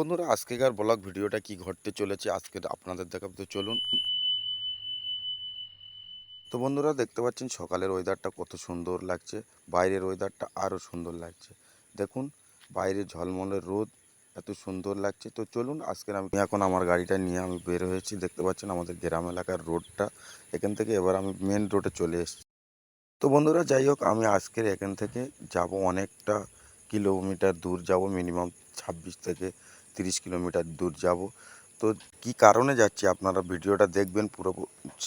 বন্ধুরা, আজকেকার ব্লগ ভিডিওটা কি ঘটতে চলেছে আজকে আপনাদের দেখাবো। তো চলুন। তো বন্ধুরা, দেখতে পাচ্ছেন সকালের ওয়েদারটা কত সুন্দর লাগছে, বাইরের ওয়েদারটা আরও সুন্দর লাগছে। দেখুন, বাইরে ঝলমলের রোদ, এত সুন্দর লাগছে। তো চলুন, আজকের আমি এখন আমার গাড়িটা নিয়ে আমি বের হয়েছি। দেখতে পাচ্ছেন আমাদের গ্রাম এলাকার রোডটা এখান থেকে এবার আমি মেন রোডে চলে এসেছি। তো বন্ধুরা, যাই হোক, আমি আজকের এখান থেকে যাব অনেকটা কিলোমিটার দূর, যাব মিনিমাম ছাব্বিশ থেকে তিরিশ কিলোমিটার দূর যাব। তো কি কারণে যাচ্ছি আপনারা ভিডিওটা দেখবেন, পুরো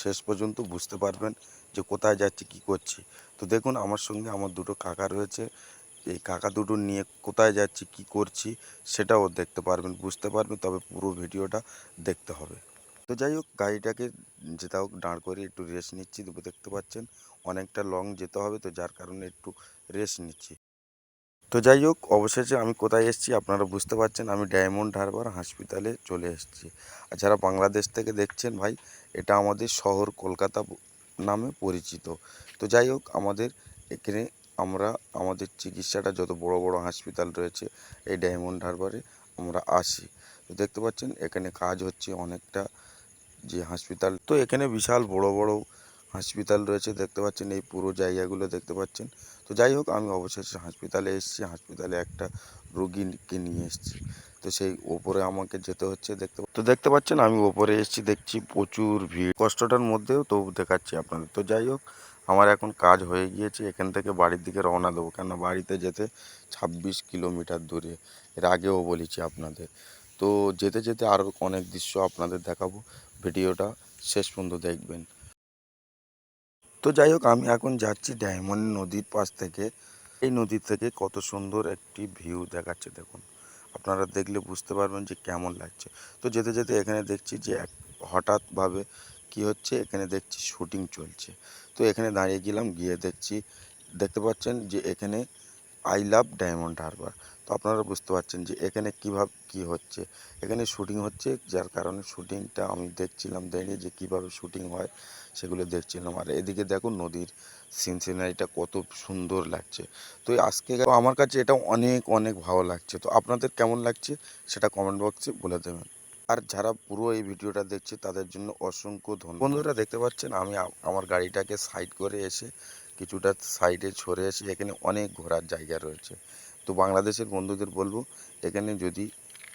শেষ পর্যন্ত বুঝতে পারবেন যে কোথায় যাচ্ছি, কি করছি। তো দেখুন, আমার সঙ্গে আমার দুটো কাকা রয়েছে। এই কাকা দুটো নিয়ে কোথায় যাচ্ছি, কি করছি, সেটাও দেখতে পারবেন, বুঝতে পারবেন। তবে পুরো ভিডিওটা দেখতে হবে। তো যাই হোক, গাড়িটাকে যেটা হোক, দাঁড় করে একটু রেস্ট নিচ্ছি। দেখতে পাচ্ছেন, অনেকটা লং যেতে হবে। তো যার কারণে একটু রেস্ট নিচ্ছি। তো যাই হোক, অবশেষে আমি কোথায় এসেছি আপনারা বুঝতে পারছেন, আমি ডায়মন্ড হারবার হসপিটালে চলে এসেছি। আর যারা বাংলাদেশ থেকে দেখছেন ভাই, এটা আমাদের শহর কলকাতা নামে পরিচিত। তো যাই হোক, আমাদের এখানে আমরা, আমাদের চিকিৎসাটা যত বড় বড় হাসপাতাল রয়েছে এই ডায়মন্ড হারবারে আমরা আসি। তো দেখতে পাচ্ছেন, এখানে কাজ হচ্ছে অনেকটা যে হাসপাতাল। তো এখানে বিশাল বড় বড় হসপিটাল রয়েছে, দেখতে পাচ্ছেন এই পুরো জায়গাগুলো দেখতে পাচ্ছেন। তো যাই হোক, আমি অবশেষে হসপিটালে এসেছি হসপিটালে একটা রুগীকে নিয়ে এসেছি। তো সেই ওপরে আমাকে যেতে হচ্ছে, দেখতে তো দেখতে পাচ্ছেন, আমি ওপরে এসেছি, দেখছি প্রচুর ভিড়। কষ্টটার মধ্যেও তবু দেখাচ্ছি আপনাদের। তো যাই হোক, আমার এখন কাজ হয়ে গিয়েছে, এখান থেকে বাড়ির দিকে রওনা দেবো। কেন বাড়িতে যেতে ছাব্বিশ কিলোমিটার দূরে, এর আগেও বলেছি আপনাদের। তো যেতে যেতে আরও অনেক দৃশ্য আপনাদের দেখাবো, ভিডিওটা শেষ পর্যন্ত দেখবেন। তো যাই হোক, আমি এখন যাচ্ছি ডায়মন্ড নদীর পাশ থেকে। এই নদী থেকে কত সুন্দর একটি ভিউ দেখাচ্ছে, দেখুন। আপনারা দেখলে বুঝতে পারবেন যে কেমন লাগছে। তো যেতে যেতে এখানে দেখছি যে এক হঠাৎভাবে কি হচ্ছে, এখানে দেখছি শুটিং চলছে। তো এখানে দাঁড়িয়ে গেলাম, গিয়ে দেখছি, দেখতে পাচ্ছেন যে এখানে আই লাভ ডায়মন্ড হারবার তো আপনারা বুঝতে পারছেন যে এখানে কীভাবে কী হচ্ছে। এখানে শুটিং হচ্ছে, যার কারণে শুটিংটা আমি দেখছিলাম দাঁড়িয়ে যে কীভাবে শুটিং হয়, সেগুলো দেখছিলাম। আর এদিকে দেখুন নদীর সিন সিনারিটা কত সুন্দর লাগছে। তো আজকে আমার কাছে এটা অনেক অনেক ভালো লাগছে। তো আপনাদের কেমন লাগছে সেটা কমেন্ট বক্সে বলে দেবেন। আর যারা পুরো এই ভিডিওটা দেখছে, তাদের জন্য অসংখ্য ধন্যবাদ। বন্ধুরা দেখতে পাচ্ছেন, আমি আমার গাড়িটাকে সাইড করে এসে কিছুটা সাইডে সরে এসে এখানে অনেক ঘোরার জায়গা রয়েছে। তো বাংলাদেশের বন্ধুদের বলব এখানে যদি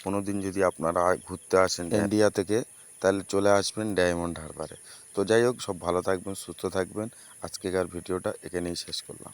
কোনো দিন যদি আপনারা ঘুরতে আসেন ইন্ডিয়া থেকে তাহলে চলে আসবেন ডায়মন্ড হারবারে। তো যাই হোক সব ভালো থাকবেন সুস্থ থাকবেন। আজকেকার ভিডিওটা এখানেই শেষ করলাম।